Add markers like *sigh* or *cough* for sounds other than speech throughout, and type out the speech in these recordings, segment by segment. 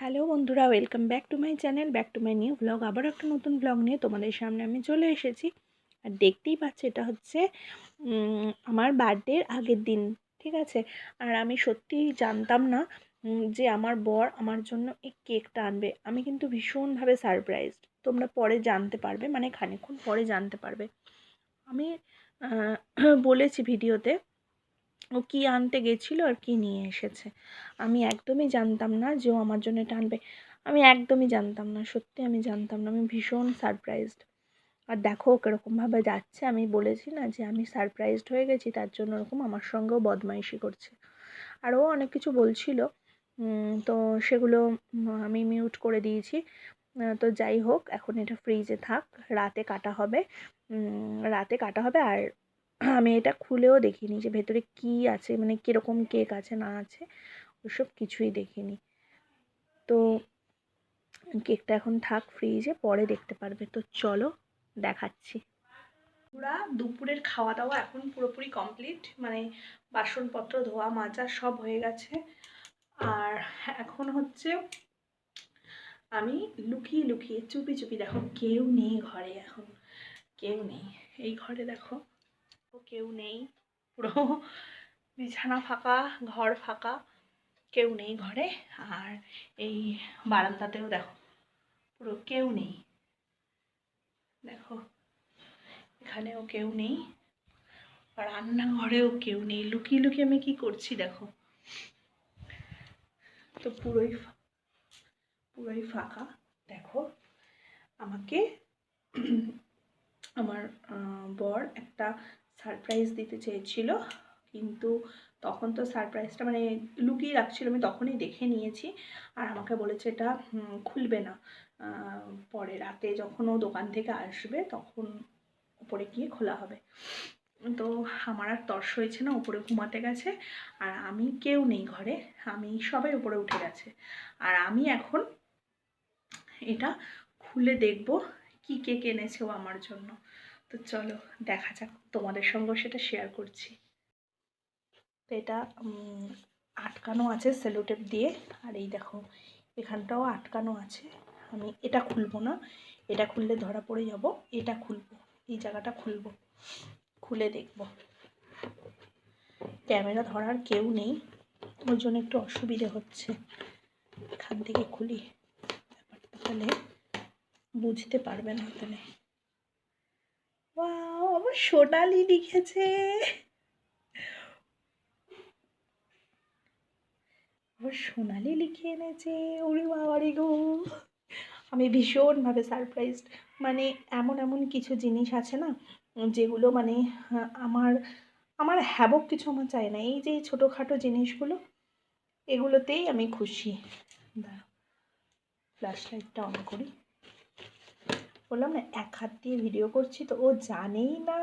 Hello বন্ধুরা, welcome back to my channel, back to my new blog. আবার একটা নতুন ব্লগ নিয়ে তোমাদের সামনে আমি চলে এসেছি। আর দেখতেই পাচ্ছ, এটা হচ্ছে আমার বার্থডের আগের দিন, ঠিক আছে? আর আমি সত্যিই জানতাম না যে আমার বর আমার জন্য এই কেকটা আনবে। আমি কিন্তু ভীষণভাবে সারপ্রাইজড তোমরা পরে জানতে পারবে মানে খানিকক্ষণ পরে জানতে পারবে। আমি *clears throat* বলেছি ভিডিওতে ও কী আনতে গেছিল আর কি নিয়ে এসেছে। আমি একদমই জানতাম না যে ও আমার জন্য এটা আনবে। আমি একদমই জানতাম না, সত্যি আমি জানতাম না। আমি ভীষণ সারপ্রাইজড আর দেখো ও কীরকমভাবে যাচ্ছে। আমি বলেছি না যে আমি সারপ্রাইজড হয়ে গেছি, তার জন্য ওরকম আমার সঙ্গেও বদমাইশি করছে। আর ও অনেক কিছু বলছিল। তো সেগুলো আমি মিউট করে দিয়েছি। তো যাই হোক, এখন এটা ফ্রিজে থাক। রাতে কাটা হবে। রাতে কাটা হবে আর আমি এটা খুলেও দেখিনি যে ভেতরে কী আছে মানে কীরকম কেক আছে, না আছে, ওসব কিছুই দেখিনি। তো কেকটা এখন থাক ফ্রিজে, পরে দেখতে পারবে। তো চলো, দেখাচ্ছি। পুরা দুপুরের খাওয়া দাওয়া এখন পুরোপুরি কমপ্লিট মানে বাসনপত্র, ধোয়া, মাজা সব হয়ে গেছে। আর এখন হচ্ছে আমি লুকিয়ে লুকিয়ে, চুপি চুপি দেখো, কেউ নেই ঘরে এখন। কেউ নেই। এই ঘরে দেখো কেউ নেই। পুরো বিছানা ফাঁকা, ঘর ফাঁকা, কেউ নেই ঘরে। আর এই বারান্দাতেও দেখো, পুরো কেউ নেই। দেখো, এখানেও কেউ নেই, রান্নাঘরেও কেউ নেই। লুকিয়ে লুকিয়ে আমি কি করছি দেখো? তো পুরোই পুরোই ফাঁকা। দেখো, আমাকে আমার বর একটা সারপ্রাইজ দিতে চেয়েছিল। কিন্তু তখন তো সারপ্রাইজটা মানে লুকিয়ে রাখছিল, আমি তখনই দেখে নিয়েছি। আর আমাকে বলেছে এটা খুলবে না। পরে রাতে যখন ও দোকান থেকে আসবে, তখন উপরে গিয়ে খোলা হবে। তো আমার আর তর্স হয়েছে না উপরে ঘুমাতে গেছে। আর আমি কেউ নেই ঘরে, আমি সবাই উপরে উঠে গেছে। আর আমি এখন এটা খুলে দেখব, কি কেক এনেছে ও আমার জন্য। তো চলো, দেখা যাক, তোমাদের সঙ্গেও সেটা শেয়ার করছি। তো এটা আটকানো আছে সেলোটেপ দিয়ে। আর এই দেখো, এখানটাও আটকানো আছে। আমি এটা খুলবো না, এটা খুললে ধরা পড়ে যাব, এটা খুলবো, এই জায়গাটা খুলবো, খুলে দেখব। ক্যামেরা ধরার কেউ নেই ওই জন্য একটু অসুবিধে হচ্ছে। এখান থেকে খুলি, ব্যাপারটা তাহলে বুঝতে পারবে না তাহলে। সোনালি লিখেছে। আমার সোনালি লিখে এনেছে, ওরে বাবারি গো। আমি ভীষণভাবে সারপ্রাইজড মানে এমন এমন কিছু জিনিস আছে না, যেগুলো মানে আমার আমার হ্যাবক কিছু আমার চাই না। এই যে ছোটোখাটো জিনিসগুলো, এগুলোতেই আমি খুশি। দাঁড়াও ফ্ল্যাশ লাইটটা অন করি। বললাম না, এক হাত দিয়ে ভিডিও করছি তো ও জানেই না।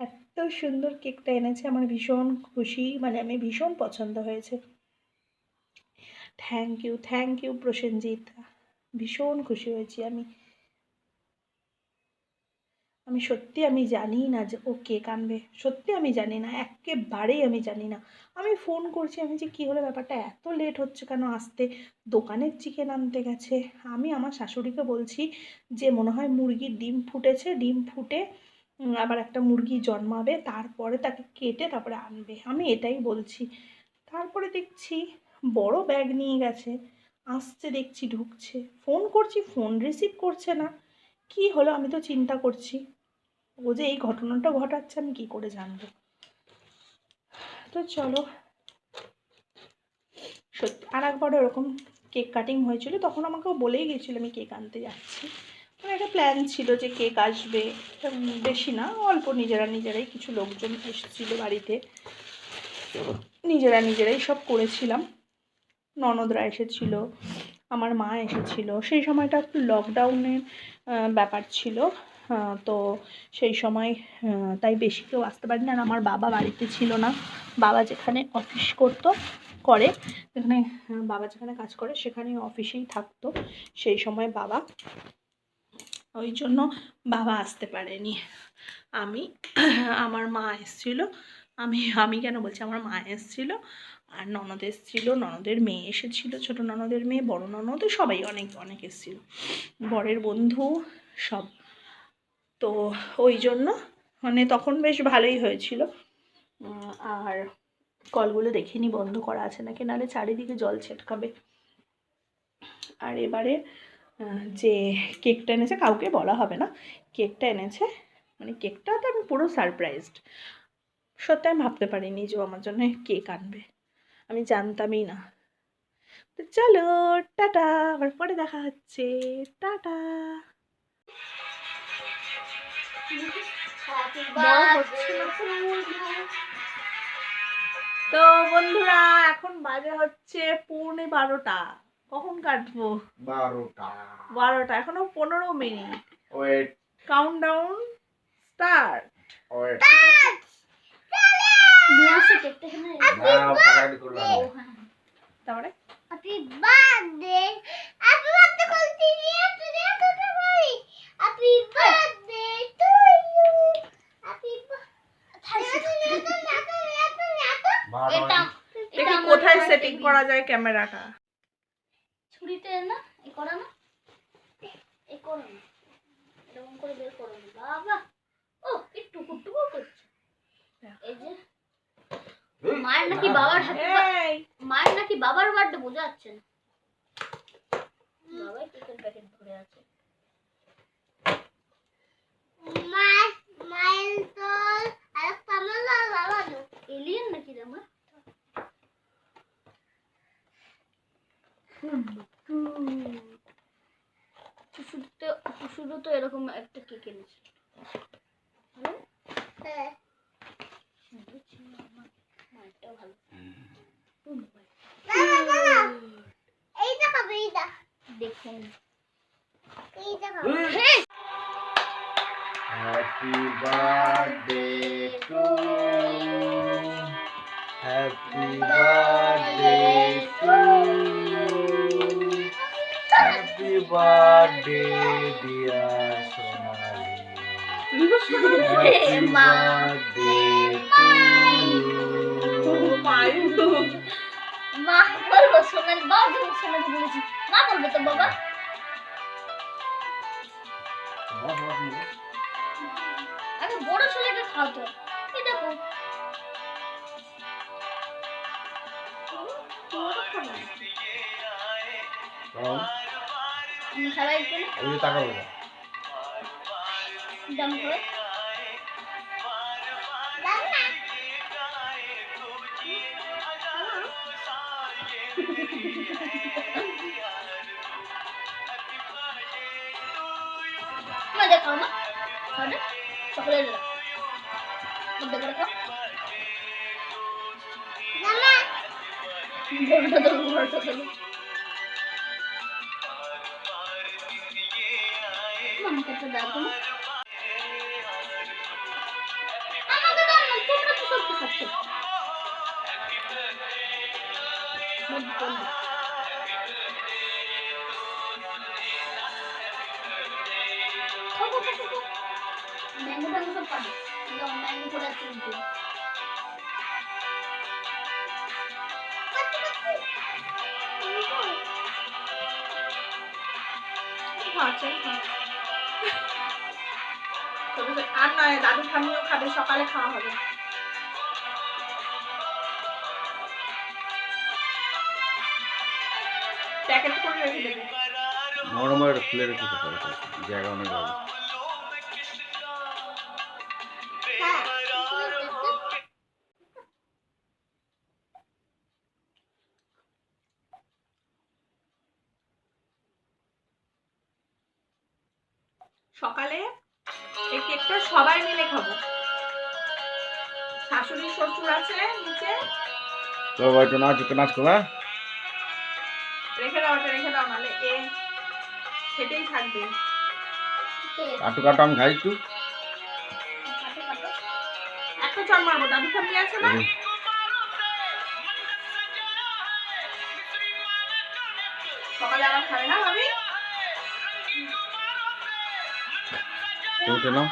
এত সুন্দর কেকটা এনেছে, আমার ভীষণ খুশি মানে আমি ভীষণ পছন্দ হয়েছে। Thank you thank you Prosenjit. ভীষণ খুশি হয়েছি আমি। আমি সত্যি আমি জানি না যে ও কেক আনবে সত্যি আমি জানি না একেবারেই আমি জানি না। আমি ফোন করছি, আমি যে কী হলো ব্যাপারটা? এত লেট হচ্ছে কেন আসতে? দোকানের চিকেন আনতে গেছে। আমি আমার শাশুড়িকে বলছি যে মনে হয় মুরগির ডিম ফুটেছে, ডিম ফুটে আবার একটা মুরগি জন্মাবে, তারপরে তাকে কেটে তারপরে আনবে। আমি এটাই বলছি। তারপরে দেখছি বড় ব্যাগ নিয়ে গেছে। আসছে, দেখছি ঢুকছে। ফোন করছি ফোন রিসিভ করছে না। কি হলো আমি তো চিন্তা করছি। ও যে এই ঘটনাটা ঘটাচ্ছে, আমি কি করে জানব? তো চলো। সত্যি আর একবার ওরকম কেক কাটিং হয়েছিল, তখন আমাকেও বলেই গেছিল আমি কেক আনতে যাচ্ছি। মানে একটা প্ল্যান ছিল যে কেক আসবে বেশি না, অল্প, নিজেরা নিজেরাই কিছু লোকজন এসেছিল বাড়িতে। নিজেরা নিজেরাই সব করেছিলাম। ননদরা এসেছিল, আমার মা এসেছিল। সেই সময়টা একটু লকডাউনের ব্যাপার ছিল। তো সেই সময় তাই বেশি কেউ আসতে পারেনি। আর আমার বাবা বাড়িতে ছিল না। বাবা যেখানে অফিস করতো করে। যেখানে আহ, বাবা যেখানে কাজ করে সেখানে অফিসেই থাকতো। সেই সময় বাবা ওই জন্য বাবা আসতে পারেনি। আমি আমার মা এসেছিল। আমি আমি কেন বলছি? আমার মা এসেছিল। আর ননদ এসেছিল। ননদের মেয়ে এসেছিল। ছোট ননদের মেয়ে বড় ননদ সবাই অনেক অনেক এসেছিল। বরের বন্ধু সব তো ওই জন্য মানে তখন বেশ ভালোই হয়েছিল। আর কলগুলো দেখিনি বন্ধ করা আছে নাকি? নাহলে চারিদিকে জল ছেটকাবে। আর এবারে যে কেকটা এনেছে, কাউকে বলা হবে না, কেকটা এনেছে মানে কেকটা তো আমি পুরো সারপ্রাইজড সত্যি আমি ভাবতে পারিনি যে আমার জন্য কেক আনবে। আমি জানতামই না। তো চলো, টাটা, আবার পরে দেখা হচ্ছে। টাটা। তো বন্ধুরা এখন বাজে হচ্ছে পৌনে বারোটা। কখন কাটবো? বারোটা। বারোটা এখনও পনেরো minute. Wait. Count down start wait. তারপরে? হ্যাপি বার্থডে হ্যাপি বার্থডে করতে নিয়ে তুই করতে পারি happy birthday to you happy এটা দেখি কোথায় সেটিং করা যায় ক্যামেরাটা। ছুরিতে না এ করা না। এ করো না। এরকম করে বের করো বাবা! ও একটু টুকুর টুকুর করছে এই যে মায়ের নাকি বাবার এই! মায়ের নাকি বাবার বার্থডে বোঝা যাচ্ছে না। বাবাই কেকের প্যাকেট ধরে আছে এলিয়েন নাকি রে আমার টুসুতে টুসুরও তো এরকম একটা কেক এনেছে সুন্দর ছিল আমার মায়েরটাও ভালো। দেখুন। Happy birthday to happy birthday to happy birthday dear Sonali happy মা। বার্থডে টু মায়ু মা বলব সোনালি বাবা যখন সোনালি বলেছি মা বলবে তো বাবা আগে বড় ছেলেকে খাওয়াতে এই দেখো না। দাম করে। মা দেখো মা খাও না চকলেট দাও মধ্যে করে খাও বড়টা দাও বড়টা দাও মামাকে একটা দাও তো মা। আমাকে দাও না তোমরা তো আর নয় দাদু ঠাম্মিও খাবে সকালে খাওয়া হবে। প্যাকেট করে রেখে দেবে নরম একটা রেখে পারে জায়গা অনেক হবে সকালে এই কেকটা সবাই মিলে খাব। শাশুড়ি শ্বশুর আছে নিচে। তো ভাই তো নাচ নাচ করবা? রেখে দাও ওটা রেখে দাও নাহলে এ সেটাই থাকবে। কাটু কাটু আমি খাই একটু। একটা চল মারবো দাদু ঠাম্মি আছে না? সকালে আবার খাবে না ভাবি? তো উঠে নাও।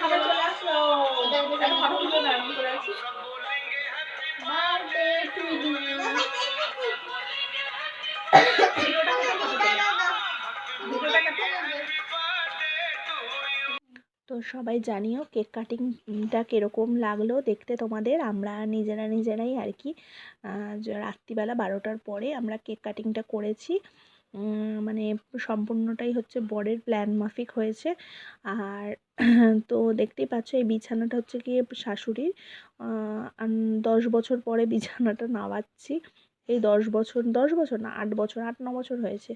খাবার চলে আসলো ফটো না আমি করে আছি তো সবাই জানিও কেক কাটিংটা কীরকম লাগল দেখতে তোমাদের। আমরা নিজেরা নিজেরাই আর কি রাত্রিবেলা বারোটার পরে আমরা কেক কাটিংটা করেছি। মানে সম্পূর্ণটাই হচ্ছে বরের প্ল্যান মাফিক হয়েছে। আর তো দেখতেই পাচ্ছ এই বিছানাটা হচ্ছে গিয়ে শাশুড়ির। দশ বছর পরে বিছানাটা নামাচ্ছি। এই দশ বছর দশ বছর না, আট বছর, আট, ন বছর হয়েছে।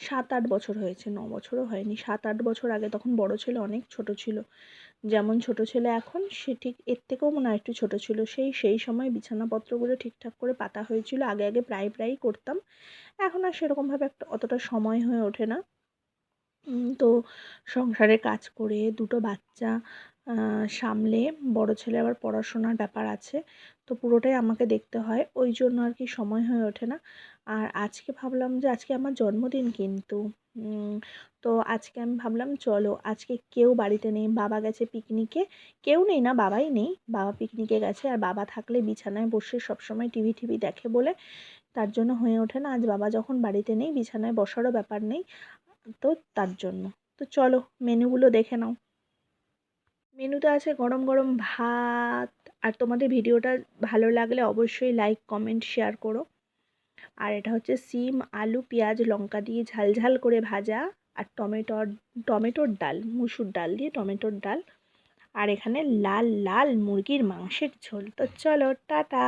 সাত, আট বছর হয়েছে, ন বছরও হয়নি। সাত, আট বছর আগে তখন বড় ছেলে অনেক ছোট ছিল। যেমন ছোট ছেলে এখন, সে ঠিক এর থেকেও মনে হয় একটু ছোট ছিল। সেই সেই সময় বিছানাপত্রগুলো ঠিকঠাক করে পাতা হয়েছিল। আগে আগে প্রায়, প্রায়ই করতাম। এখন আর সেরকমভাবে একটা অতটা সময় হয়ে ওঠে না। তো সংসারে কাজ করে দুটো বাচ্চা সামলে, বড় ছেলে আবার পড়াশোনার ব্যাপার আছে, তো পুরোটাই আমাকে দেখতে হয়। ওই জন্য আর কি সময় হয়ে ওঠে না। আর আজকে ভাবলাম যে, আজকে আমার জন্মদিন কিন্তু তো আজকে আমি ভাবলাম চলো, আজকে কেউ বাড়িতে নেই, বাবা গেছে পিকনিকে, কেউ নেই না, বাবাই নেই, বাবা পিকনিকে গেছে, আর বাবা থাকলে বিছানায় বসে সবসময় টিভি টিভি দেখে বলে, তার জন্য হয়ে ওঠে না। আজ বাবা যখন বাড়িতে নেই, বিছানায় বসারও ব্যাপার নেই। তো তার জন্য। তো চলো, মেনুগুলো দেখে নাও। মেনুতে আছে গরম গরম ভাত। আর তোমাদের ভিডিওটা ভালো লাগলে অবশ্যই লাইক কমেন্ট শেয়ার করো। আর এটা হচ্ছে সিম, আলু, পেঁয়াজ, লঙ্কা দিয়ে ঝাল ঝাল করে ভাজা। আর টমেটোর টমেটোর ডাল, মুসুর ডাল দিয়ে টমেটোর ডাল। আর এখানে লাল লাল মুরগির মাংসের ঝোল। তো চলো, টাটা!